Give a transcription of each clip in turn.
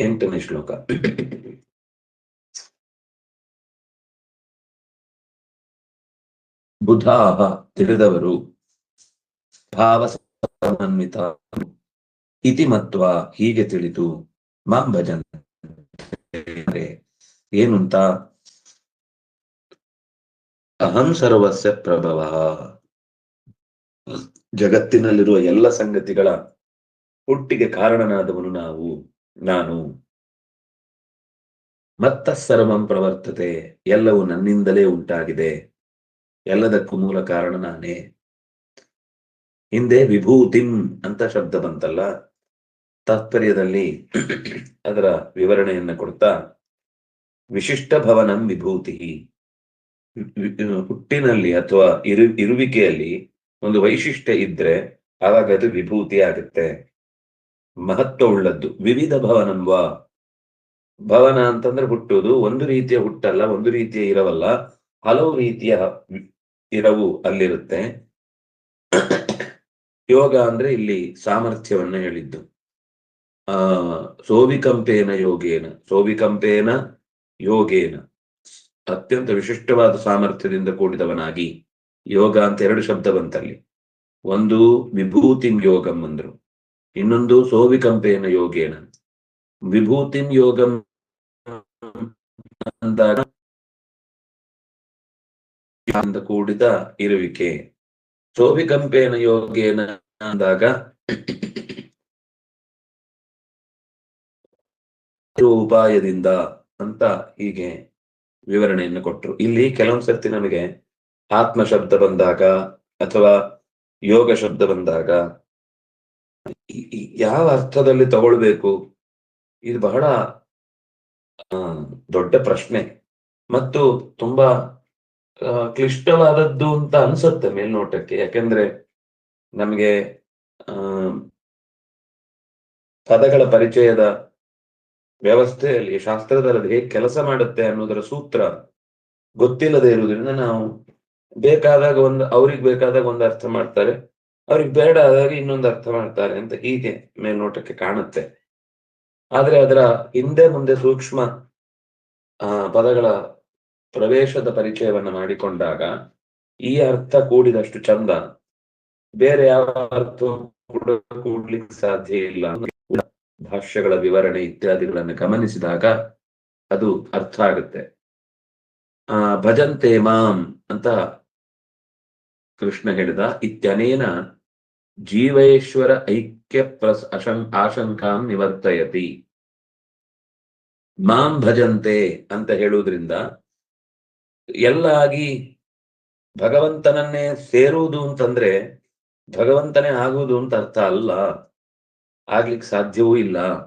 ಎಂಟನೇ ಶ್ಲೋಕ. ಬುಧಾಹ ತಿಳಿದವರು ಭಾವ ಸಮನ್ವಿತ ಇತಿ ಮತ್ವ ಹೀಗೆ ತಿಳಿದು ಮಾಂ ಭಜನ್. ಏನುಂತ? ಅಹಂ ಸರ್ವಸ್ಯ ಪ್ರಭವ. ಜಗತ್ತಿನಲ್ಲಿರುವ ಎಲ್ಲ ಸಂಗತಿಗಳ ಹುಟ್ಟಿಗೆ ಕಾರಣನಾದವನು ನಾವು. ನಾನು ಮತ್ತ ಸರ್ವಂ ಪ್ರವರ್ತತೆ, ಎಲ್ಲವೂ ನನ್ನಿಂದಲೇ ಉಂಟಾಗಿದೆ. ಎಲ್ಲದಕ್ಕೂ ಮೂಲ ಕಾರಣ ನಾನೇ. ಹಿಂದೆ ವಿಭೂತಿಂ ಅಂತ ಶಬ್ದ ಬಂತಲ್ಲ, ತಾತ್ಪರ್ಯದಲ್ಲಿ ಅದರ ವಿವರಣೆಯನ್ನು ಕೊಡ್ತಾ ವಿಶಿಷ್ಟ ಭವನಂ ವಿಭೂತಿ ಹುಟ್ಟಿನಲ್ಲಿ ಅಥವಾ ಇರು, ಇರುವಿಕೆಯಲ್ಲಿ ಒಂದು ವೈಶಿಷ್ಟ್ಯ ಇದ್ರೆ, ಆವಾಗ ಅದು ವಿಭೂತಿ ಆಗುತ್ತೆ ಮಹತ್ವ ಉಳ್ಳದ್ದು ವಿವಿಧ ಭವನನ್ವಾ ಭವನ ಅಂತಂದ್ರೆ ಹುಟ್ಟುವುದು. ಒಂದು ರೀತಿಯ ಹುಟ್ಟಲ್ಲ, ಒಂದು ರೀತಿಯ ಇರವಲ್ಲ. ಹಲವು ರೀತಿಯ ಇರವು ಅಲ್ಲಿರುತ್ತೆ. ಯೋಗ ಅಂದ್ರೆ ಇಲ್ಲಿ ಸಾಮರ್ಥ್ಯವನ್ನ ಹೇಳಿದ್ದು. ಆ, ಸೋವಿಕಂಪೇನ ಯೋಗೇನ. ಸೋವಿಕಂಪೇನ ಯೋಗೇನ. ಅತ್ಯಂತ ವಿಶಿಷ್ಟವಾದ ಸಾಮರ್ಥ್ಯದಿಂದ ಕೂಡಿದವನಾಗಿ ಯೋಗ ಅಂತ ಎರಡು ಶಬ್ದ ಬಂತಲ್ಲಿ. ಒಂದು ವಿಭೂತಿಂ ಯೋಗಂ ಅಂದ್ರು. ಇನ್ನೊಂದು ಸೋವಿಕಂಪೇನ ಯೋಗೇನ ವಿಭೂತಿಂ ಯೋಗಂ ಕೂಡಿದ ಇರುವಿಕೆ. ಸೋವಿಕಂಪೇನ ಯೋಗೇನ ಅಂದಾಗ ಉಪಾಯದಿಂದ ಅಂತ ಹೀಗೆ ವಿವರಣೆಯನ್ನು ಕೊಟ್ಟರು ಇಲ್ಲಿ ಕೆಲವೊಂದ್ ಸರ್ತಿ ನಮಗೆ ಆತ್ಮ ಶಬ್ದ ಬಂದಾಗ ಅಥವಾ ಯೋಗ ಶಬ್ದ ಬಂದಾಗ ಯಾವ ಅರ್ಥದಲ್ಲಿ ತಗೊಳ್ಬೇಕು? ಇದು ಬಹಳ ದೊಡ್ಡ ಪ್ರಶ್ನೆ. ಮತ್ತು ತುಂಬಾ ಕ್ಲಿಷ್ಟವಾದದ್ದು ಅಂತ ಅನ್ಸುತ್ತೆ ಮೇಲ್ನೋಟಕ್ಕೆ. ಯಾಕೆಂದ್ರೆ ನಮಗೆ ಪದಗಳ ಪರಿಚಯದ ವ್ಯವಸ್ಥೆಯಲ್ಲಿ ಶಾಸ್ತ್ರದಲ್ಲಿ ಹೇಗೆ ಕೆಲಸ ಮಾಡುತ್ತೆ ಅನ್ನೋದರ ಸೂತ್ರ ಗೊತ್ತಿಲ್ಲದೆ ಇರುವುದರಿಂದ ನಾವು ಬೇಕಾದಾಗ ಒಂದು, ಅವ್ರಿಗೆ ಬೇಕಾದಾಗ ಒಂದು ಅರ್ಥ ಮಾಡ್ತಾರೆ. ಅವ್ರಿಗೆ ಬೇಡ ಆದಾಗ ಇನ್ನೊಂದು ಅರ್ಥ ಮಾಡ್ತಾರೆ ಅಂತ ಹೀಗೆ ಮೇಲ್ನೋಟಕ್ಕೆ ಕಾಣುತ್ತೆ. ಆದ್ರೆ ಅದರ ಹಿಂದೆ ಮುಂದೆ ಸೂಕ್ಷ್ಮ ಪದಗಳ ಪ್ರವೇಶದ ಪರಿಚಯವನ್ನು ಮಾಡಿಕೊಂಡಾಗ ಈ ಅರ್ಥ ಕೂಡಿದಷ್ಟು ಚಂದ. ಬೇರೆ ಯಾವ ಅರ್ಥ ಕೂಡ ಕೂಡ್ಲಿಕ್ಕೆ ಸಾಧ್ಯ ಇಲ್ಲ. ಭಾಷ್ಯಗಳ ವಿವರಣೆ ಇತ್ಯಾದಿಗಳನ್ನು ಗಮನಿಸಿದಾಗ ಅದು ಅರ್ಥ ಆಗುತ್ತೆ. ಆ, ಭಜಂತೆ ಮಾಂ ಅಂತ ಕೃಷ್ಣ ಹೇಳಿದ, ಇತ್ಯನೇನ ಜೀವೇಶ್ವರ ಐಕ್ಯ ಪ್ರಸ್ ಅಶಂ ಆಶಂಕಾಂ ನಿವರ್ತಯತಿ. ಮಾಂ ಭಜಂತೆ ಅಂತ ಹೇಳುವುದರಿಂದ ಎಲ್ಲಾಗಿ ಭಗವಂತನನ್ನೇ ಸೇರುವುದು ಅಂತಂದ್ರೆ ಭಗವಂತನೇ ಆಗುವುದು ಅಂತ ಅರ್ಥ ಅಲ್ಲ. ಆಗ್ಲಿಕ್ಕೆ ಸಾಧ್ಯವೂ ಇಲ್ಲ.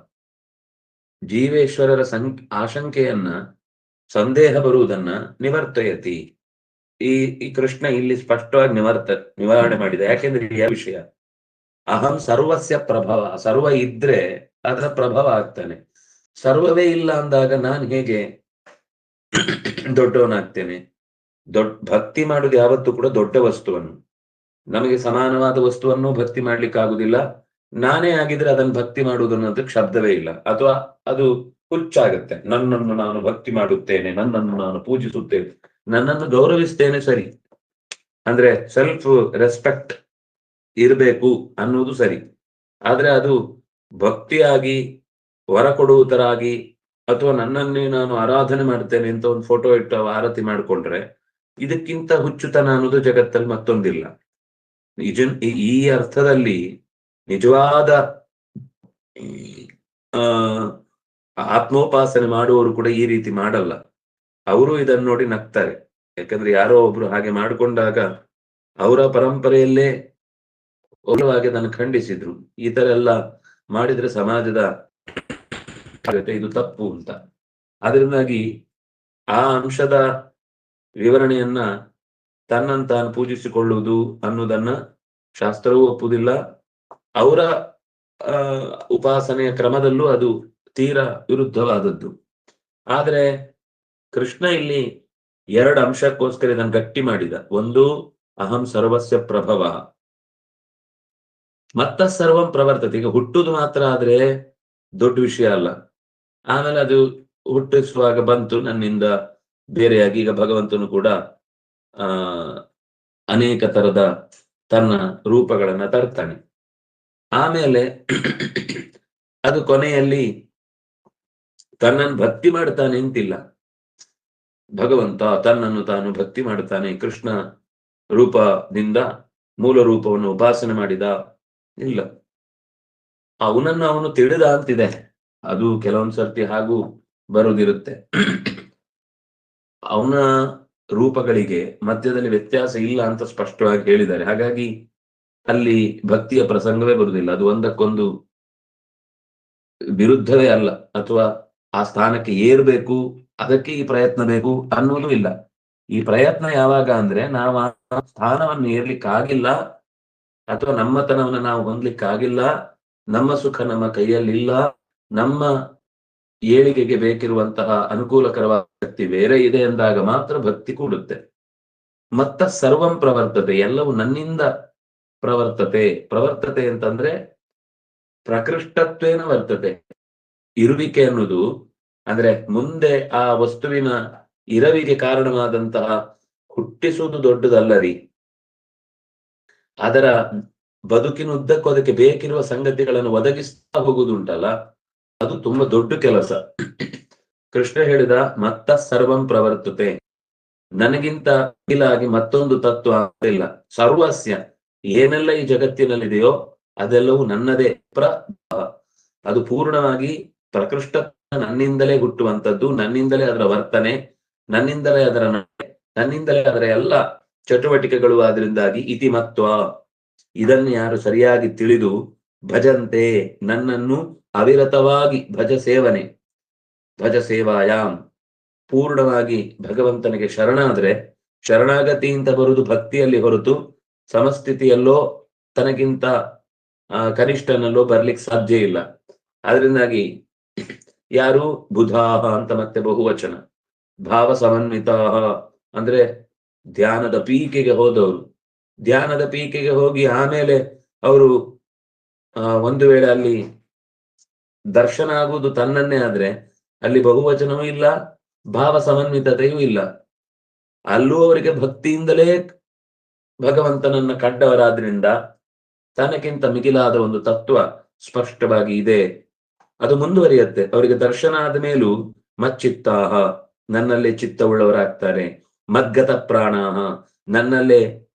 ಜೀವೇಶ್ವರರ ಸಂ ಆಶಂಕೆಯನ್ನ, ಸಂದೇಹ ಬರುವುದನ್ನ ನಿವರ್ತಯತಿ. ಈ ಕೃಷ್ಣ ಇಲ್ಲಿ ಸ್ಪಷ್ಟವಾಗಿ ನಿವರ್ತ, ನಿವಾರಣೆ ಮಾಡಿದೆ. ಯಾಕೆಂದ್ರೆ ಈ ವಿಷಯ ಅಹಂ ಸರ್ವಸ್ಯ ಪ್ರಭವ, ಸರ್ವ ಇದ್ರೆ ಅದರ ಪ್ರಭಾವ ಆಗ್ತಾನೆ. ಸರ್ವವೇ ಇಲ್ಲ ಅಂದಾಗ ನಾನು ಹೇಗೆ ದೊಡ್ಡವನಾಗ್ತೇನೆ? ದೊಡ್ಡ ಭಕ್ತಿ ಮಾಡುದು ಯಾವತ್ತೂ ಕೂಡ ದೊಡ್ಡ ವಸ್ತುವನ್ನು. ನಮಗೆ ಸಮಾನವಾದ ವಸ್ತುವನ್ನು ಭಕ್ತಿ ಮಾಡ್ಲಿಕ್ಕೆ ಆಗುದಿಲ್ಲ. ನಾನೇ ಆಗಿದ್ರೆ ಅದನ್ನು ಭಕ್ತಿ ಮಾಡುವುದು ಅನ್ನೋದಕ್ಕೆ ಶಬ್ದವೇ ಇಲ್ಲ. ಅಥವಾ ಅದು ಹುಚ್ಚಾಗುತ್ತೆ. ನನ್ನನ್ನು ನಾನು ಭಕ್ತಿ ಮಾಡುತ್ತೇನೆ, ನನ್ನನ್ನು ನಾನು ಪೂಜಿಸುತ್ತೇನೆ, ನನ್ನನ್ನು ಗೌರವಿಸ್ತೇನೆ, ಸರಿ. ಅಂದ್ರೆ ಸೆಲ್ಫ್ ರೆಸ್ಪೆಕ್ಟ್ ಇರಬೇಕು ಅನ್ನೋದು ಸರಿ. ಆದ್ರೆ ಅದು ಭಕ್ತಿಯಾಗಿ, ವರ ಕೊಡುವುದರಾಗಿ ಅಥವಾ ನನ್ನನ್ನೇ ನಾನು ಆರಾಧನೆ ಮಾಡ್ತೇನೆ ಅಂತ ಒಂದು ಫೋಟೋ ಇಟ್ಟು ಆರತಿ ಮಾಡಿಕೊಂಡ್ರೆ ಇದಕ್ಕಿಂತ ಹುಚ್ಚುತನ ಅನ್ನೋದು ಜಗತ್ತಲ್ಲಿ ಮತ್ತೊಂದಿಲ್ಲ. ನಿಜ, ಈ ಅರ್ಥದಲ್ಲಿ ನಿಜವಾದ ಆ, ಆತ್ಮೋಪಾಸನೆ ಮಾಡುವವರು ಕೂಡ ಈ ರೀತಿ ಮಾಡಲ್ಲ. ಅವರು ಇದನ್ನು ನೋಡಿ ನಗ್ತಾರೆ. ಯಾಕಂದ್ರೆ ಯಾರೋ ಒಬ್ರು ಹಾಗೆ ಮಾಡಿಕೊಂಡಾಗ ಅವರ ಪರಂಪರೆಯಲ್ಲೇ ಒಲವಾಗಿ ಅದನ್ನು ಖಂಡಿಸಿದ್ರು. ಈ ತರ ಎಲ್ಲ ಮಾಡಿದ್ರೆ ಸಮಾಜದ ಇದು ತಪ್ಪು ಅಂತ. ಅದರಿಂದಾಗಿ ಆ ಅಂಶದ ವಿವರಣೆಯನ್ನ ತನ್ನನ್ನು ತಾನು ಪೂಜಿಸಿಕೊಳ್ಳುವುದು ಅನ್ನೋದನ್ನ ಶಾಸ್ತ್ರವೂ ಒಪ್ಪುವುದಿಲ್ಲ ಅವರ ಉಪಾಸನೆಯ ಕ್ರಮದಲ್ಲೂ ಅದು ತೀರಾ ವಿರುದ್ಧವಾದದ್ದು. ಆದರೆ ಕೃಷ್ಣ ಇಲ್ಲಿ ಎರಡು ಅಂಶಕ್ಕೋಸ್ಕರ ಇದನ್ನು ಗಟ್ಟಿ ಮಾಡಿದ. ಒಂದು, ಅಹಂ ಸರ್ವಸ್ಯ ಪ್ರಭವ. ಮತ್ತ ಸರ್ವಂ ಪ್ರವರ್ತತೆ. ಈಗ ಹುಟ್ಟುದು ಮಾತ್ರ ಆದ್ರೆ ದೊಡ್ಡ ವಿಷಯ ಅಲ್ಲ. ಆಮೇಲೆ ಅದು ಹುಟ್ಟಿಸುವಾಗ ಬಂತು, ನನ್ನಿಂದ ಬೇರೆಯಾಗಿ. ಈಗ ಭಗವಂತನು ಕೂಡ, ಆ, ಅನೇಕ ತರದ ತನ್ನ ರೂಪಗಳನ್ನ ತರ್ತಾನೆ. ಆಮೇಲೆ ಅದು ಕೊನೆಯಲ್ಲಿ ತನ್ನನ್ನು ಭಕ್ತಿ ಮಾಡ್ತಾನೆ ಅಂತಿಲ್ಲ. ಭಗವಂತ ತನ್ನನ್ನು ತಾನು ಭಕ್ತಿ ಮಾಡ್ತಾನೆ. ಕೃಷ್ಣ ರೂಪದಿಂದ ಮೂಲ ರೂಪವನ್ನು ಉಪಾಸನೆ ಮಾಡಿದ. ಇಲ್ಲ. ಅವನನ್ನು ಅವನು ತಿಳಿದ ಅಂತಿದೆ ಅದು ಕೆಲವೊಂದ್ ಸರ್ತಿ ಹಾಗೂ ಬರುದಿರುತ್ತೆ. ಅವನ ರೂಪಗಳಿಗೆ ಮಧ್ಯದಲ್ಲಿ ವ್ಯತ್ಯಾಸ ಇಲ್ಲ ಅಂತ ಸ್ಪಷ್ಟವಾಗಿ ಹೇಳಿದ್ದಾರೆ. ಹಾಗಾಗಿ ಅಲ್ಲಿ ಭಕ್ತಿಯ ಪ್ರಸಂಗವೇ ಬರುವುದಿಲ್ಲ. ಅದು ಒಂದಕ್ಕೊಂದು ವಿರುದ್ಧವೇ ಅಲ್ಲ. ಅಥವಾ ಆ ಸ್ಥಾನಕ್ಕೆ ಏರ್ಬೇಕು, ಅದಕ್ಕೆ ಈ ಪ್ರಯತ್ನ ಬೇಕು ಅನ್ನೋದು ಇಲ್ಲ. ಈ ಪ್ರಯತ್ನ ಯಾವಾಗ ಅಂದ್ರೆ ನಾವು ಆ ಸ್ಥಾನವನ್ನು ಏರ್ಲಿಕ್ಕಾಗಿಲ್ಲ. ಅಥವಾ ನಮ್ಮತನವನ್ನು ನಾವು ಹೊಂದ್ಲಿಕ್ಕಾಗಿಲ್ಲ, ನಮ್ಮ ಸುಖ ನಮ್ಮ ಕೈಯಲ್ಲಿಲ್ಲ, ನಮ್ಮ ಏಳಿಗೆಗೆ ಬೇಕಿರುವಂತಹ ಅನುಕೂಲಕರವಾದ ಶಕ್ತಿ ಬೇರೆ ಇದೆ ಎಂದಾಗ ಮಾತ್ರ ಭಕ್ತಿ ಕೂಡುತ್ತೆ. ಮತ್ತ ಸರ್ವಂ ಪ್ರವರ್ತತೆ, ಎಲ್ಲವೂ ನನ್ನಿಂದ ಪ್ರವರ್ತತೆ. ಪ್ರವರ್ತತೆ ಅಂತಂದ್ರೆ ಪ್ರಕೃಷ್ಟತ್ವೇನ ವರ್ತತೆ. ಇರುವಿಕೆ ಅನ್ನೋದು ಅಂದ್ರೆ ಮುಂದೆ ಆ ವಸ್ತುವಿನ ಇರವಿಗೆ ಕಾರಣವಾದಂತಹ ಹುಟ್ಟಿಸುವುದು ದೊಡ್ಡದಲ್ಲರಿ. ಅದರ ಬದುಕಿನ ಉದ್ದಕ್ಕೂ ಅದಕ್ಕೆ ಬೇಕಿರುವ ಸಂಗತಿಗಳನ್ನು ಒದಗಿಸ್ತಾ ಹೋಗುದುಂಟಲ್ಲ ಅದು ತುಂಬಾ ದೊಡ್ಡ ಕೆಲಸ. ಕೃಷ್ಣ ಹೇಳಿದ, ಮತ್ತ ಸರ್ವಂ ಪ್ರವರ್ತತೆ. ನನಗಿಂತ ಮಿಗಿಲಾಗಿ ಮತ್ತೊಂದು ತತ್ವ ಆಗಿಲ್ಲ ಸರ್ವಸ್ಯ, ಏನೆಲ್ಲ ಈ ಜಗತ್ತಿನಲ್ಲಿದೆಯೋ ಅದೆಲ್ಲವೂ ನನ್ನದೇ. ಪ್ರ, ಅದು ಪೂರ್ಣವಾಗಿ ಪ್ರಕೃಷ್ಟ ನನ್ನಿಂದಲೇ ಹುಟ್ಟುವಂತದ್ದು ನನ್ನಿಂದಲೇ ಅದರ ವರ್ತನೆ, ನನ್ನಿಂದಲೇ ಅದರ ನನ್ನಿಂದಲೇ ಅದರ ಎಲ್ಲ ಚಟುವಟಿಕೆಗಳು ಆದ್ರಿಂದಾಗಿ ಇತಿಮತ್ವ. ಇದನ್ನು ಯಾರು ಸರಿಯಾಗಿ ತಿಳಿದು ಭಜಂತೆ, ನನ್ನನ್ನು ಅವಿರತವಾಗಿ ಭಜ ಸೇವನೆ, ಭಜ ಸೇವಾಯಾಮ್ ಪೂರ್ಣವಾಗಿ ಭಗವಂತನಿಗೆ ಶರಣಾದ್ರೆ ಶರಣಾಗತಿ ಅಂತ ಬರುವುದು ಭಕ್ತಿಯಲ್ಲಿ ಹೊರತು ಸಮಸ್ಥಿತಿಯಲ್ಲೋ ತನಗಿಂತ ಕನಿಷ್ಠನಲ್ಲೋ ಬರ್ಲಿಕ್ಕೆ ಸಾಧ್ಯ ಇಲ್ಲ. ಆದ್ರಿಂದಾಗಿ ಯಾರು ಬುಧಾಹ ಅಂತ ಮತ್ತೆ ಬಹುವಚನ. ಭಾವ ಸಮನ್ವಿತಾಹ ಅಂದ್ರೆ ಧ್ಯಾನದ ಪೀಕೆಗೆ ಹೋದವರು. ಧ್ಯಾನದ ಪೀಕೆಗೆ ಹೋಗಿ ಆಮೇಲೆ ಅವರು ಒಂದು ವೇಳೆ ಅಲ್ಲಿ ದರ್ಶನ ಆಗುವುದು ತನ್ನನ್ನೇ ಆದ್ರೆ ಅಲ್ಲಿ ಬಹುವಚನವೂ ಇಲ್ಲ ಭಾವ ಸಮನ್ವಿತತೆಯೂ ಇಲ್ಲ. ಅಲ್ಲೂ ಅವರಿಗೆ ಭಕ್ತಿಯಿಂದಲೇ ಭಗವಂತನನ್ನ ಕಂಡವರಾದ್ರಿಂದ ತನಕ್ಕಿಂತ ಮಿಗಿಲಾದ ಒಂದು ತತ್ವ ಸ್ಪಷ್ಟವಾಗಿ ಇದೆ. ಅದು ಮುಂದುವರಿಯುತ್ತೆ. ಅವರಿಗೆ ದರ್ಶನ ಆದ ಮೇಲೂ ಮಚ್ಚಿತ್ತಾಹ ನನ್ನಲ್ಲೇ ಚಿತ್ತವುಳ್ಳವರಾಗ್ತಾರೆ. ಮದ್ಗತ ಪ್ರಾಣ ನನ್ನಲ್ಲೇ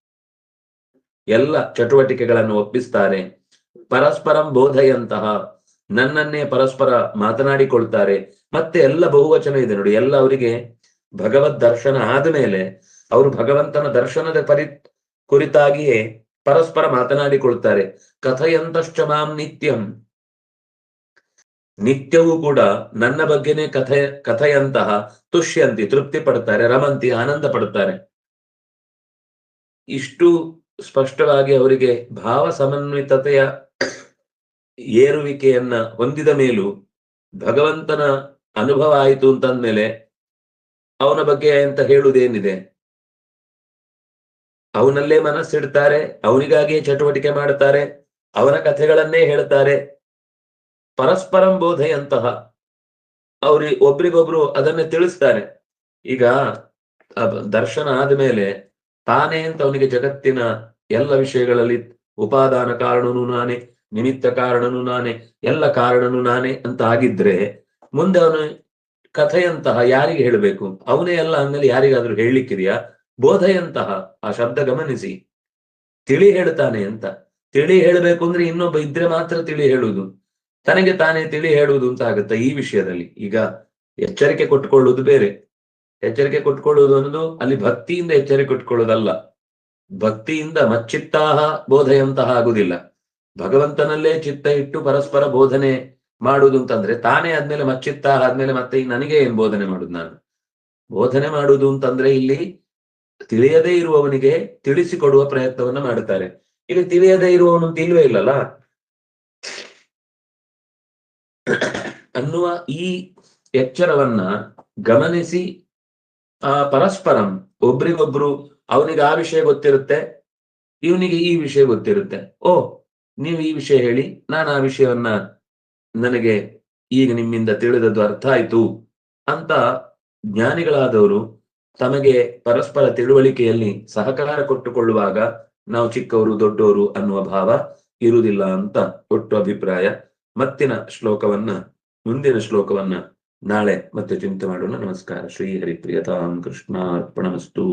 ಎಲ್ಲ ಚಟುವಟಿಕೆಗಳನ್ನು ಒಪ್ಪಿಸ್ತಾರೆ. ಪರಸ್ಪರಂ ಬೋಧೆಯಂತಹ. ನನ್ನನ್ನೇ ಪರಸ್ಪರ ಮಾತನಾಡಿಕೊಳ್ತಾರೆ. ಮತ್ತೆ ಎಲ್ಲ ಬಹುವಚನ ಇದೆ ನೋಡಿ. ಎಲ್ಲ ಅವರಿಗೆ ಭಗವದ್ ದರ್ಶನ ಆದ್ಮೇಲೆ ಅವರು ಭಗವಂತನ ದರ್ಶನದ ಪರಿ, ಕುರಿತಾಗಿಯೇ ಪರಸ್ಪರ ಮಾತನಾಡಿಕೊಳ್ತಾರೆ. ಕಥೆಯಂತಶ್ಚ ಮಾಂ ನಿತ್ಯಂ. ನಿತ್ಯವೂ ಕೂಡ ನನ್ನ ಬಗ್ಗೆನೇ ಕಥೆ, ಕಥೆಯಂತಹ ತುಷ್ಯಂತಿ ತೃಪ್ತಿ ಪಡ್ತಾರೆ, ರಮಂತಿ ಆನಂದ ಪಡ್ತಾರೆ. ಇಷ್ಟು ಸ್ಪಷ್ಟವಾಗಿ ಅವರಿಗೆ ಭಾವ ಸಮನ್ವಿತತೆಯ ಏರುವಿಕೆಯನ್ನ ಹೊಂದಿದ ಮೇಲೂ ಭಗವಂತನ ಅನುಭವ ಆಯಿತು ಅಂತಂದ್ಮೇಲೆ ಅವನ ಬಗ್ಗೆ ಅಂತ ಹೇಳುವುದೇನಿದೆ? ಅವನಲ್ಲೇ ಮನಸ್ಸಿಡ್ತಾರೆ, ಅವನಿಗಾಗಿಯೇ ಚಟುವಟಿಕೆ ಮಾಡ್ತಾರೆ, ಅವನ ಕಥೆಗಳನ್ನೇ ಹೇಳ್ತಾರೆ ಪರಸ್ಪರಂ ಬೋಧೆಯಂತಹ. ಅವ್ರಿ ಒಬ್ರಿಗೊಬ್ರು ಅದನ್ನೇ ತಿಳಿಸ್ತಾರೆ. ಈಗ ದರ್ಶನ ಆದ ದರ್ಶನ ಆದ್ಮೇಲೆ ತಾನೇ ಅಂತ ಅವನಿಗೆ ಜಗತ್ತಿನ ಎಲ್ಲ ವಿಷಯಗಳಲ್ಲಿ ಉಪಾದಾನ ಕಾರಣನು ನಾನೇ, ನಿಮಿತ್ತ ಕಾರಣನು ನಾನೇ, ಎಲ್ಲ ಕಾರಣನು ನಾನೇ ಅಂತ ಆಗಿದ್ರೆ ಮುಂದೆ ಅವನು ಕಥೆಯಂತಹ ಯಾರಿಗೆ ಹೇಳಬೇಕು? ಅವನೇ ಎಲ್ಲ ಅಂದಮೇಲೆ ಯಾರಿಗಾದ್ರೂ ಹೇಳಲಿಕ್ಕಿದೆಯಾ? ಬೋಧೆಯಂತಹ, ಆ ಶಬ್ದ ಗಮನಿಸಿ. ತಿಳಿ ಹೇಳ್ತಾನೆ ಅಂತ. ತಿಳಿ ಹೇಳಬೇಕು ಅಂದ್ರೆ ಇನ್ನೊಬ್ಬ ಇದ್ರೆ ಮಾತ್ರ ತಿಳಿ ಹೇಳುವುದು. ತನಗೆ ತಾನೇ ತಿಳಿ ಹೇಳುವುದು ಅಂತ ಆಗುತ್ತೆ ಈ ವಿಷಯದಲ್ಲಿ. ಈಗ ಎಚ್ಚರಿಕೆ ಕೊಟ್ಕೊಳ್ಳುವುದು ಬೇರೆ. ಎಚ್ಚರಿಕೆ ಕೊಟ್ಕೊಳ್ಳುವುದು ಅನ್ನೋದು ಅಲ್ಲಿ ಭಕ್ತಿಯಿಂದ ಎಚ್ಚರಿಕೆ ಕೊಟ್ಕೊಳ್ಳೋದಲ್ಲ ಭಕ್ತಿಯಿಂದ ಮಚ್ಚಿತ್ತಾಹ ಬೋಧೆಯಂತಹ ಆಗುದಿಲ್ಲ ಭಗವಂತನಲ್ಲೇ ಚಿತ್ತ ಇಟ್ಟು ಪರಸ್ಪರ ಬೋಧನೆ ಮಾಡುವುದು ಅಂತಂದ್ರೆ ತಾನೇ ಆದ್ಮೇಲೆ ಮಚ್ಚಿತ್ತಾಹ ಆದ್ಮೇಲೆ ಮತ್ತೆ ನನಗೆ ಏನ್ ಬೋಧನೆ ಮಾಡುದು ನಾನು? ಬೋಧನೆ ಮಾಡುವುದು ಅಂತಂದ್ರೆ ಇಲ್ಲಿ ತಿಳಿಯದೇ ಇರುವವನಿಗೆ ತಿಳಿಸಿಕೊಡುವ ಪ್ರಯತ್ನವನ್ನ ಮಾಡುತ್ತಾರೆ. ಇಲ್ಲಿ ತಿಳಿಯದೇ ಇರುವವನು ಇಲ್ವೇ ಇಲ್ಲಲ್ಲ? ಅನ್ನುವ ಈ ಎಚ್ಚರವನ್ನ ಗಮನಿಸಿ, ಆ, ಪರಸ್ಪರಂ ಒಬ್ರಿಗೊಬ್ರು ಅವನಿಗೆ ಆ ವಿಷಯ ಗೊತ್ತಿರುತ್ತೆ, ಇವನಿಗೆ ಈ ವಿಷಯ ಗೊತ್ತಿರುತ್ತೆ. ಓ, ನೀವು ಈ ವಿಷಯ ಹೇಳಿ, ನಾನು ಆ ವಿಷಯವನ್ನ ನನಗೆ ಈಗ ನಿಮ್ಮಿಂದ ತಿಳಿದದ್ದು ಅರ್ಥ ಆಯ್ತು ಅಂತ ಜ್ಞಾನಿಗಳಾದವರು ತಮಗೆ ಪರಸ್ಪರ ತಿಳುವಳಿಕೆಯಲ್ಲಿ ಸಹಕಾರ ಕೊಟ್ಟುಕೊಳ್ಳುವಾಗ ನಾವು ಚಿಕ್ಕವರು, ದೊಡ್ಡವರು ಅನ್ನುವ ಭಾವ ಇರುವುದಿಲ್ಲ ಅಂತ ಒಟ್ಟು ಅಭಿಪ್ರಾಯ. ಮತ್ತಿನ ಶ್ಲೋಕವನ್ನ ಮುಂದಿನ ಶ್ಲೋಕವನ್ನ ನಾಳೆ ಮತ್ತೆ ಚಿಂತೆ ಮಾಡೋಣ. ನಮಸ್ಕಾರ. ಶ್ರೀ ಹರಿಪ್ರಿಯತಾಂ ಕೃಷ್ಣ ಅರ್ಪಣಮಸ್ತು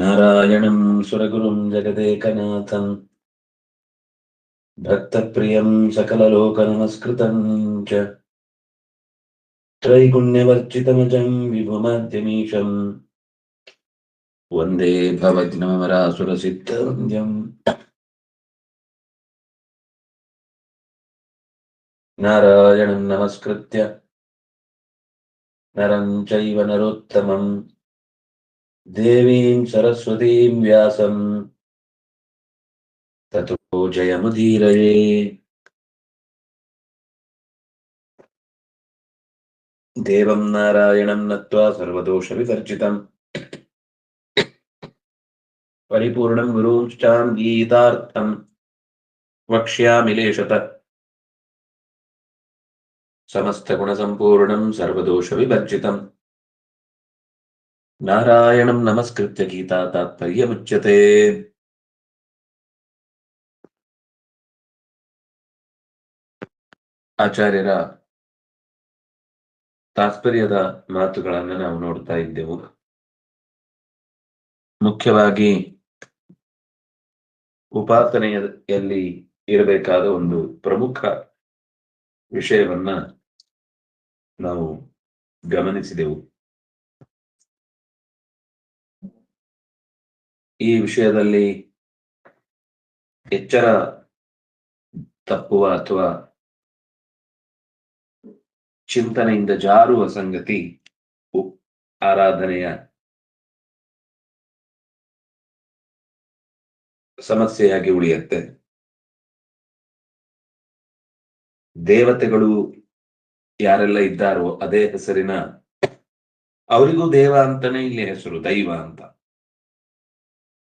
नारायणं सुरगुरुं जगदेकनाथं भक्तप्रियं सकललोकनमस्कृतं च त्रैगुण्यवर्जितमजं विभुमाद्यमीशं वन्दे भवज्ञमरासुरसिद्धवन्द्यम् नारायणं नमस्कृत्य నరం చైవ నరోత్తమం దేవీం సరస్వతీం వ్యాసం తతో జయముధీరే దేవం నారాయణం నత్వా సర్వదోష వివర్జితం పరిపూర్ణం గురుంశ్చాం గీతార్థం వక్ష్యామిలేషత समस्तगुणसम्पूर्णं सर्वदोषविवर्जितम् नारायणं नमस्कृत्य गीता तात्पर्यमुच्यते ಆಚಾರ್ಯರ ತಾತ್ಪರ್ಯದ ಮಾತುಗಳನ್ನು ನಾವು ನೋಡ್ತಾ ಇದ್ದೆವು ಮುಖ್ಯವಾಗಿ ಉಪಾಸನೆಯಲ್ಲಿ ಇರಬೇಕಾದ ಒಂದು ಪ್ರಮುಖ ವಿಷಯವನ್ನ ನಾವು ಗಮನಿಸಿದೆವು. ಈ ವಿಷಯದಲ್ಲಿ ಎಚ್ಚರ ತಪ್ಪುವ ಅಥವಾ ಚಿಂತನೆಯಿಂದ ಜಾರುವ ಸಂಗತಿ ಆರಾಧನೆಯ ಸಮಸ್ಯೆಯಾಗಿ ಉಳಿಯುತ್ತೆ. ದೇವತೆಗಳು ಯಾರೆಲ್ಲ ಇದ್ದಾರೋ ಅದೇ ಹೆಸರಿನ ಅವರಿಗೂ ದೇವ ಅಂತಾನೆ ಇಲ್ಲಿ ಹೆಸರು, ದೈವ ಅಂತ.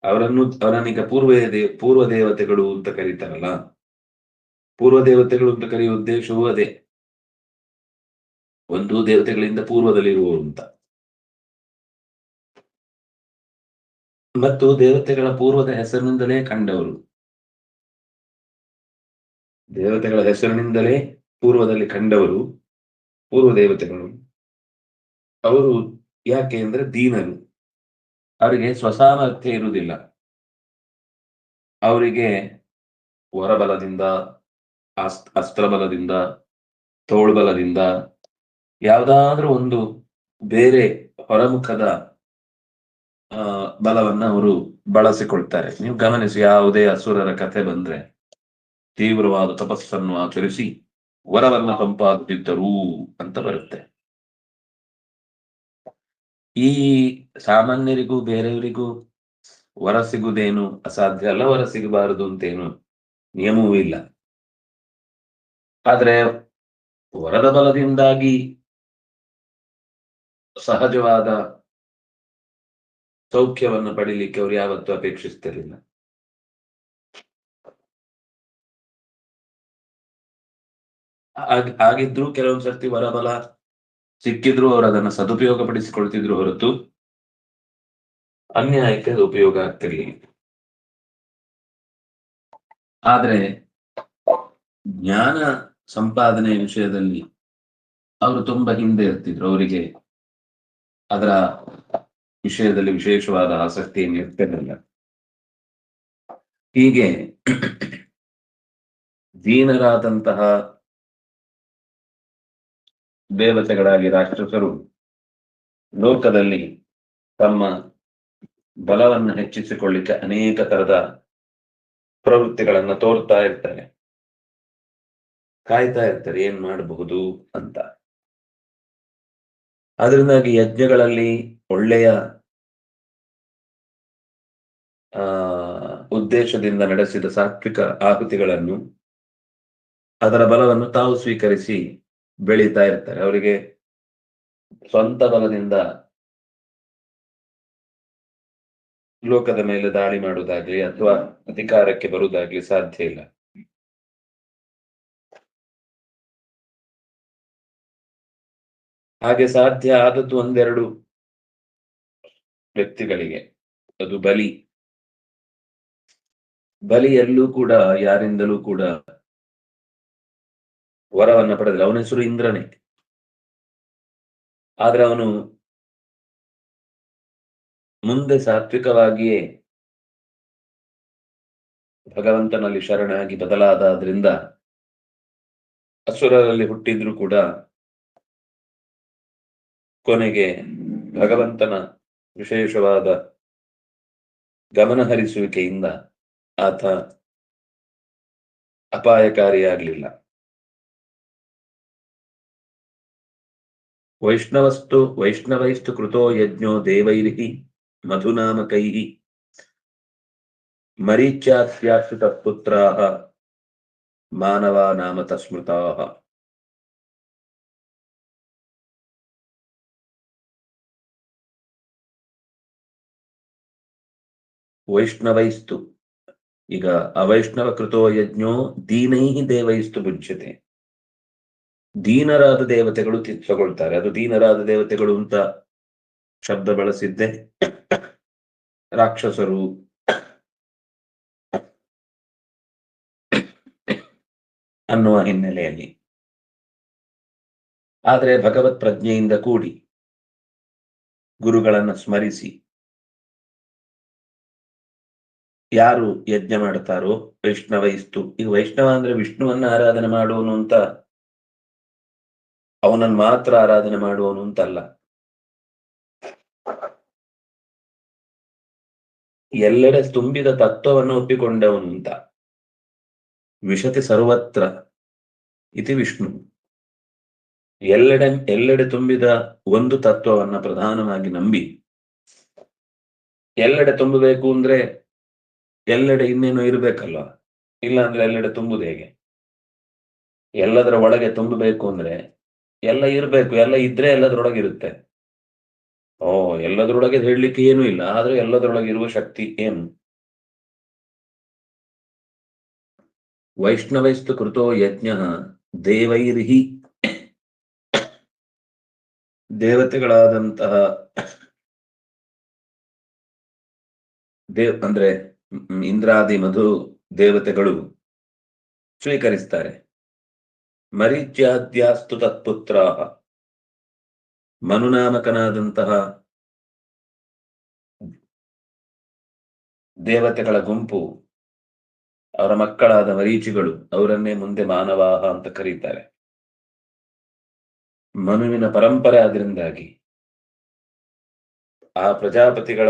ಅವರನ್ನು ಅವರನ್ನೀಗ ಪೂರ್ವ ಪೂರ್ವ ದೇವತೆಗಳು ಅಂತ ಕರೀತಾರಲ್ಲ. ಪೂರ್ವ ದೇವತೆಗಳು ಅಂತ ಕರೆಯುವ ಉದ್ದೇಶವೂ ಅದೇ. ಒಂದು ದೇವತೆಗಳಿಂದ ಪೂರ್ವದಲ್ಲಿರುವವರು ಅಂತ. ಮತ್ತು ದೇವತೆಗಳ ಪೂರ್ವದ ಹೆಸರಿನಿಂದಲೇ ಕಂಡವರು. ದೇವತೆಗಳ ಹೆಸರಿನಿಂದಲೇ ಪೂರ್ವದಲ್ಲಿ ಕಂಡವರು. ಪೂರ್ವ ದೇವತೆಗಳು. ಅವರು ಯಾಕೆ ಅಂದ್ರೆ ದೀನರು. ಅವರಿಗೆ ಸ್ವಸಾಮರ್ಥ್ಯ ಇರುವುದಿಲ್ಲ. ಅವರಿಗೆ ಹೊರಬಲದಿಂದ ಅಸ್- ಅಸ್ತ್ರಬಲದಿಂದ, ತೋಳ್ಬಲದಿಂದ ಯಾವುದಾದ್ರೂ ಒಂದು ಬೇರೆ ಹೊರಮುಖದ ಬಲವನ್ನ ಅವರು ಬಳಸಿಕೊಳ್ತಾರೆ. ನೀವು ಗಮನಿಸಿ, ಯಾವುದೇ ಅಸುರರ ಕಥೆ ಬಂದ್ರೆ ತೀವ್ರವಾದ ತಪಸ್ಸನ್ನು ಆಚರಿಸಿ ವರವನ್ನ ಪಂಪಾಗುತ್ತಿದ್ದರು ಅಂತ ಬರುತ್ತೆ. ಈ ಸಾಮಾನ್ಯರಿಗೂ ಬೇರೆಯವರಿಗೂ ವರ ಸಿಗುವುದೇನು ಅಸಾಧ್ಯ ಅಲ್ಲ, ವರ ಸಿಗಬಾರದು ಅಂತೇನು ನಿಯಮವೂ ಇಲ್ಲ. ಆದ್ರೆ ವರದ ಬಲದಿಂದಾಗಿ ಸಹಜವಾದ ಸೌಖ್ಯವನ್ನು ಪಡಿಲಿಕ್ಕೆ ಅವ್ರು ಯಾವತ್ತೂ ಅಪೇಕ್ಷಿಸ್ತಿರ್ಲಿಲ್ಲ. ಆಗಿದ್ರು ಕೆಲವೊಂದ್ ಸರ್ತಿ ವರಬಲ ಸಿಕ್ಕಿದ್ರು ಅವರು ಅದನ್ನ ಸದುಪಯೋಗ ಪಡಿಸಿಕೊಳ್ತಿದ್ರು ಹೊರತು ಅನ್ಯಾಯಕ್ಕೆ ಅದು ಉಪಯೋಗ ಆಗ್ತಿರ್ಲಿ ಆದ್ರೆ ಜ್ಞಾನ ಸಂಪಾದನೆ ವಿಷಯದಲ್ಲಿ ಅವರು ತುಂಬಾ ಹಿಂದೆ ಇರ್ತಿದ್ರು. ಅವರಿಗೆ ಅದರ ವಿಷಯದಲ್ಲಿ ವಿಶೇಷವಾದ ಆಸಕ್ತಿ ಏನು ಇರ್ತಿರಲಿಲ್ಲ. ಹೀಗೆ ದೀನರಾದಂತಹ ದೇವತೆಗಳಾಗಿ ರಾಷ್ಟ್ರಸರು ಲೋಕದಲ್ಲಿ ತಮ್ಮ ಬಲವನ್ನು ಹೆಚ್ಚಿಸಿಕೊಳ್ಳಿಕ್ಕೆ ಅನೇಕ ತರದ ಪ್ರವೃತ್ತಿಗಳನ್ನ ತೋರ್ತಾ ಇರ್ತಾರೆ. ಕಾಯ್ತಾ ಇರ್ತಾರೆ, ಏನ್ ಮಾಡಬಹುದು ಅಂತ. ಅದರಿಂದಾಗಿ ಯಜ್ಞಗಳಲ್ಲಿ ಒಳ್ಳೆಯ ಉದ್ದೇಶದಿಂದ ನಡೆಸಿದ ಸಾತ್ವಿಕ ಆಹುತಿಗಳನ್ನು ಅದರ ಬಲವನ್ನು ತಾವು ಸ್ವೀಕರಿಸಿ ಬೆಳೀತಾ ಇರ್ತಾರೆ. ಅವರಿಗೆ ಸ್ವಂತ ಬಲದಿಂದ ಲೋಕದ ಮೇಲೆ ದಾಳಿ ಮಾಡುವುದಾಗ್ಲಿ ಅಥವಾ ಅಧಿಕಾರಕ್ಕೆ ಬರುವುದಾಗ್ಲಿ ಸಾಧ್ಯ ಇಲ್ಲ. ಹಾಗೆ ಸಾಧ್ಯ ಆದದ್ದು ಒಂದೆರಡು ವ್ಯಕ್ತಿಗಳಿಗೆ. ಅದು ಬಲಿ. ಬಲಿಯಲ್ಲೂ ಕೂಡ, ಯಾರಿಂದಲೂ ಕೂಡ ವರವನ್ನ ಪಡೆದಿಲ್ಲ ಅವನ ಹೆಸರು ಇಂದ್ರನೇ. ಆದ್ರೆ ಅವನು ಮುಂದೆ ಸಾತ್ವಿಕವಾಗಿಯೇ ಭಗವಂತನಲ್ಲಿ ಶರಣಾಗಿ ಬದಲಾದಾದ್ರಿಂದ ಅಸುರರಲ್ಲಿ ಹುಟ್ಟಿದ್ರು ಕೂಡ ಕೊನೆಗೆ ಭಗವಂತನ ವಿಶೇಷವಾದ ಗಮನಹರಿಸುವಿಕೆಯಿಂದ ಆತ ಅಪಾಯಕಾರಿಯಾಗಲಿಲ್ಲ. ವೈಷ್ಣವಸ್ತು ವೈಷ್ಣವೈಸ್ತು ಕೃತೋ ಯಜ್ಞೋ ದೇವೈರ್ಹಿ ಮಧುನಾಮಕೈಃ ಮರೀಚ್ಯಾಸ್ಯಾಶ್ರಿತ ಪುತ್ರಾಃ ಮಾನವಾ ನಾಮ ತಸ್ಮೃತಾಃ. ವೈಷ್ಣವೈಸ್ತು. ಈಗ ಅವೈಷ್ಣವ ಕೃತೋ ಯಜ್ಞೋ ದೀನೈಃ ದೇವೈಸ್ತು ಭುಜ್ಯತೆ ದೀನರಾದ ದೇವತೆಗಳು ತಗೊಳ್ತಾರೆ. ಅದು ದೀನರಾದ ದೇವತೆಗಳು ಅಂತ ಶಬ್ದ ಬಳಸಿದ್ದೆ. ರಾಕ್ಷಸರು. ಅನ್ನುವ ಹಿನ್ನೆಲೆಯಲ್ಲಿ. ಆದರೆ ಭಗವತ್ ಪ್ರಜ್ಞೆಯಿಂದ ಕೂಡಿ ಗುರುಗಳನ್ನು ಸ್ಮರಿಸಿ ಯಾರು ಯಜ್ಞ ಮಾಡ್ತಾರೋ ವೈಷ್ಣವ ಇಸ್ತು. ಈಗ ವೈಷ್ಣವ ಅಂದ್ರೆ ವಿಷ್ಣುವನ್ನ ಆರಾಧನೆ ಮಾಡುವನು ಅಂತ ಅವನನ್ನು ಮಾತ್ರ ಆರಾಧನೆ ಮಾಡುವನು ಅಂತಲ್ಲ. ಎಲ್ಲೆಡೆ ತುಂಬಿದ ತತ್ವವನ್ನು ಒಪ್ಪಿಕೊಂಡವನು ಅಂತ. ವಿಶತಿ ಸರ್ವತ್ರ ಇತಿ ವಿಷ್ಣು. ಎಲ್ಲೆಡೆ ಎಲ್ಲೆಡೆ ತುಂಬಿದ ಒಂದು ತತ್ವವನ್ನ ಪ್ರಧಾನವಾಗಿ ನಂಬಿ. ಎಲ್ಲೆಡೆ ತುಂಬಬೇಕು ಅಂದ್ರೆ ಎಲ್ಲೆಡೆ ಇನ್ನೇನು ಇರ್ಬೇಕಲ್ವ? ಇಲ್ಲ ಅಂದ್ರೆ ಎಲ್ಲೆಡೆ ತುಂಬುದು ಹೇಗೆ? ಎಲ್ಲದರ ಒಳಗೆ ತುಂಬಬೇಕು ಅಂದ್ರೆ ಎಲ್ಲ ಇರ್ಬೇಕು, ಎಲ್ಲ ಇದ್ರೆ ಎಲ್ಲದರೊಳಗೆ ಇರುತ್ತೆ. ಓ, ಎಲ್ಲದರೊಳಗೆ ಹೇಳಲಿಕ್ಕೆ ಏನೂ ಇಲ್ಲ, ಆದ್ರೆ ಎಲ್ಲದರೊಳಗೆ ಇರುವ ಶಕ್ತಿ ಏನು? ವೈಷ್ಣವೈಸ್ತು ಕೃತೋ ಯಜ್ಞ ದೇವೈರ್ಹಿ. ದೇವತೆಗಳಾದಂತಹ ದೇವ್, ಅಂದ್ರೆ ಇಂದ್ರಾದಿ ಮಧು ದೇವತೆಗಳು ಸ್ವೀಕರಿಸ್ತಾರೆ. ಮರೀಚ್ಯಾದ್ಯಾಸ್ತು ತತ್ಪುತ್ರ ಮನುನಾಮಕನಾದಂತಹ ದೇವತೆಗಳ ಗುಂಪು, ಅವರ ಮಕ್ಕಳಾದ ಮರೀಚಿಗಳು, ಅವರನ್ನೇ ಮುಂದೆ ಮಾನವಾಹ ಅಂತ ಕರೀತಾರೆ. ಮನುವಿನ ಪರಂಪರೆ ಆದ್ರಿಂದಾಗಿ ಆ ಪ್ರಜಾಪತಿಗಳ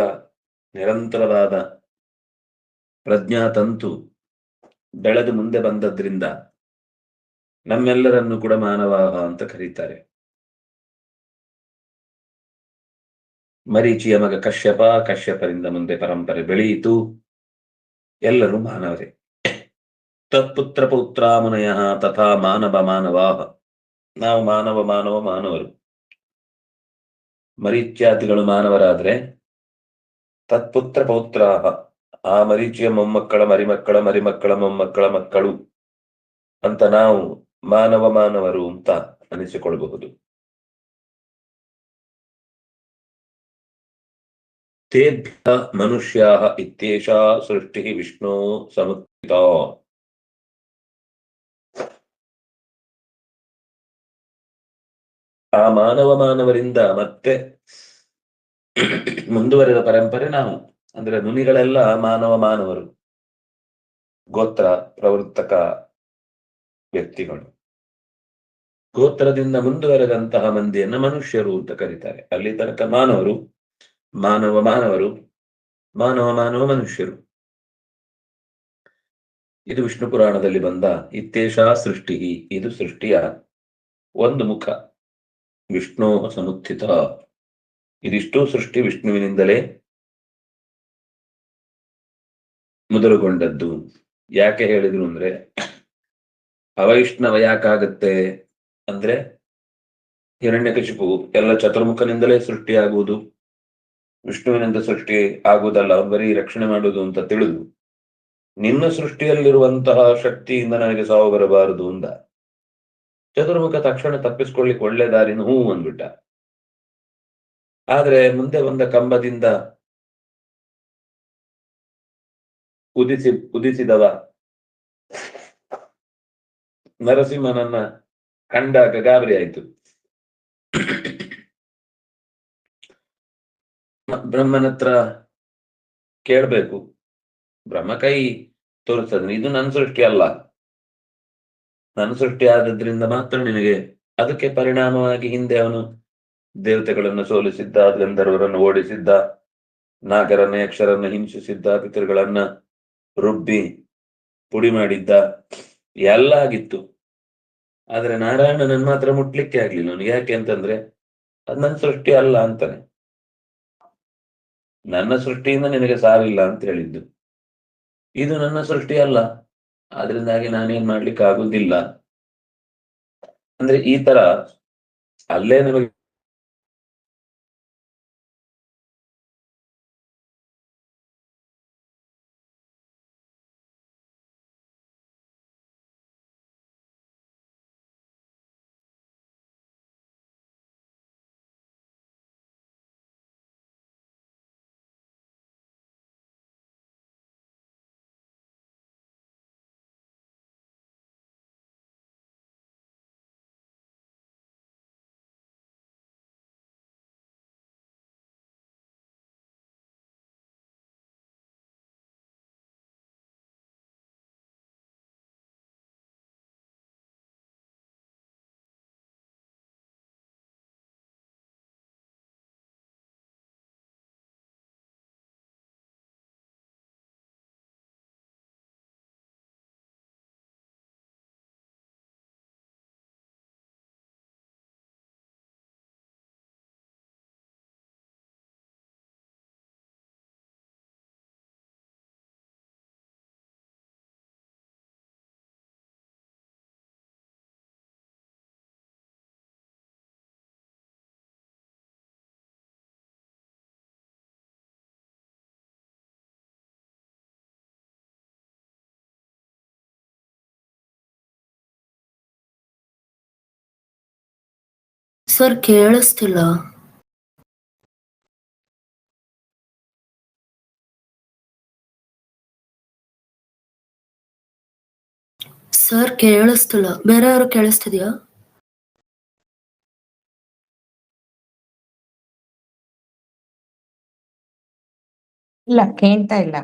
ನಿರಂತರವಾದ ಪ್ರಜ್ಞಾತಂತು ಬೆಳೆದು ಮುಂದೆ ಬಂದದ್ರಿಂದ ನಮ್ಮೆಲ್ಲರನ್ನು ಕೂಡ ಮಾನವ ಅಂತ ಕರೀತಾರೆ. ಮರೀಚಿಯ ಮಗ ಕಶ್ಯಪ, ಕಶ್ಯಪರಿಂದ ಮುಂದೆ ಪರಂಪರೆ ಬೆಳೆಯಿತು. ಎಲ್ಲರೂ ಮಾನವರೇ. ತತ್ಪುತ್ರ ಪುತ್ರ ಮುನಯ ತಥಾ ಮಾನವ ಮಾನವಾಹ. ನಾವು ಮಾನವ ಮಾನವ, ಮಾನವರು. ಮರೀಚ್ಯಾತಿಗಳು ಮಾನವರಾದ್ರೆ ತತ್ಪುತ್ರ ಪೌತ್ರಾಹ. ಆ ಮರೀಚಿಯ ಮೊಮ್ಮಕ್ಕಳ, ಮರಿಮಕ್ಕಳ ಮರಿಮಕ್ಕಳ, ಮೊಮ್ಮಕ್ಕಳ ಮಕ್ಕಳು ಅಂತ ನಾವು ಮಾನವ ಮಾನವರು ಅಂತ ಅನಿಸಿಕೊಳ್ಳಬಹುದು. ತೇಭ್ಯ ಮನುಷ್ಯ ಇತ್ಯೇಷಾ ಸೃಷ್ಟಿ ವಿಷ್ಣು ಸಮುತ್ಥಿತ ಆ ಮಾನವ ಮಾನವರಿಂದ ಮತ್ತೆ ಮುಂದುವರೆದ ಪರಂಪರೆ ನಾವು, ಅಂದ್ರೆ ಮುನಿಗಳೆಲ್ಲ ಮಾನವ ಮಾನವರು. ಗೋತ್ರ, ಪ್ರವರ್ತಕ ವ್ಯಕ್ತಿಗಳು. ಗೋತ್ರದಿಂದ ಮುಂದುವರೆದಂತಹ ಮಂದಿಯನ್ನ ಮನುಷ್ಯರು ಅಂತ ಕರೀತಾರೆ. ಅಲ್ಲಿ ತನಕ ಮಾನವರು, ಮಾನವ ಮಾನವರು, ಮಾನವ ಮಾನವ ಮನುಷ್ಯರು. ಇದು ವಿಷ್ಣು ಪುರಾಣದಲ್ಲಿ ಬಂದ ಇತ್ತೇಷಾ ಸೃಷ್ಟಿ. ಇದು ಸೃಷ್ಟಿಯ ಒಂದು ಮುಖ. ವಿಷ್ಣು ಸಮುತ್ಥಿತ. ಇದಿಷ್ಟು ಸೃಷ್ಟಿ ವಿಷ್ಣುವಿನಿಂದಲೇ ಮೊದಲುಗೊಂಡದ್ದು ಯಾಕೆ ಹೇಳಿದ್ರು ಅಂದ್ರೆ ಅವೈಷ್ಣವ ಯಾಕಾಗತ್ತೆ ಅಂದ್ರೆ ಹಿರಣ್ಯಕಶಿಪು ಎಲ್ಲ ಚತುರ್ಮುಖನಿಂದಲೇ ಸೃಷ್ಟಿಯಾಗುವುದು. ವಿಷ್ಣುವಿನಿಂದ ಸೃಷ್ಟಿ ಆಗುವುದಲ್ಲ, ಅವ್ರು ಬರೀ ರಕ್ಷಣೆ ಮಾಡುವುದು ಅಂತ ತಿಳಿದು, ನಿನ್ನ ಸೃಷ್ಟಿಯಲ್ಲಿರುವಂತಹ ಶಕ್ತಿಯಿಂದ ನನಗೆ ಸಾವು ಬರಬಾರದು ಅಂದ. ಚತುರ್ಮುಖ ತಕ್ಷಣ ತಪ್ಪಿಸ್ಕೊಳ್ಳಿಕ್ಕೆ ಒಳ್ಳೆ ದಾರಿನ ಹೂ ಅಂದ್ಬಿಟ್ಟ. ಆದ್ರೆ ಮುಂದೆ ಬಂದ ಕಂಬದಿಂದ ಉದಿಸಿ ಉದಿಸಿದವ ನರಸಿಂಹನನ್ನ ಕಂಡಾಗ ಗಾಬರಿ ಆಯ್ತು. ಬ್ರಹ್ಮನ ಹತ್ರ ಕೇಳ್ಬೇಕು. ಬ್ರಹ್ಮ ಕೈ ತೋರಿಸ್ತದೆ ಇದು ನನ್ನ ಸೃಷ್ಟಿ ಅಲ್ಲ. ನನ್ನ ಸೃಷ್ಟಿ ಆದದ್ರಿಂದ ಮಾತ್ರ ನಿನಗೆ ಅದಕ್ಕೆ ಪರಿಣಾಮವಾಗಿ ಹಿಂದೆ ಅವನು ದೇವತೆಗಳನ್ನು ಸೋಲಿಸಿದ್ದ, ಗಂಧರ್ವರನ್ನು ಓಡಿಸಿದ್ದ, ನಾಗರನ್ನ, ಯಕ್ಷರನ್ನು ಹಿಂಸಿಸಿದ್ದ, ಪಿತೃಗಳನ್ನ ರುಬ್ಬಿ ಪುಡಿ ಮಾಡಿದ್ದ. ಎಲ್ಲ ಆಗಿತ್ತು. ಆದ್ರೆ ನಾರಾಯಣನನ್ನ ಮಾತ್ರ ಮುಟ್ಲಿಕ್ಕೆ ಆಗ್ಲಿಲ್ಲ. ಅವನಿಗೆ ಯಾಕೆ ಅಂತಂದ್ರೆ, ಅದ್ ನನ್ನ ಸೃಷ್ಟಿ ಅಲ್ಲ ಅಂತಾನೆ. ನನ್ನ ಸೃಷ್ಟಿಯಿಂದ ನಿನಗೆ ಸಾವಿಲ್ಲ ಅಂತ ಹೇಳಿದ್ದು. ಇದು ನನ್ನ ಸೃಷ್ಟಿ ಅಲ್ಲ. ಆದ್ರಿಂದಾಗಿ ನಾನೇನ್ ಮಾಡ್ಲಿಕ್ಕೆ ಆಗುದಿಲ್ಲ ಅಂದ್ರೆ ಈ ತರ ಅಲ್ಲೇ ನಮಗೆ ಸರ್ ಕೇಳಿಸ್ತಿಲ್ಲ. ಸರ್ ಕೇಳಿಸ್ತಿಲ್ಲ. ಬೇರೆ ಯಾರು ಕೇಳಿಸ್ತಿದ್ಯಾ? ಇಲ್ಲ ಕೇಳ್ತಾ ಇಲ್ಲ.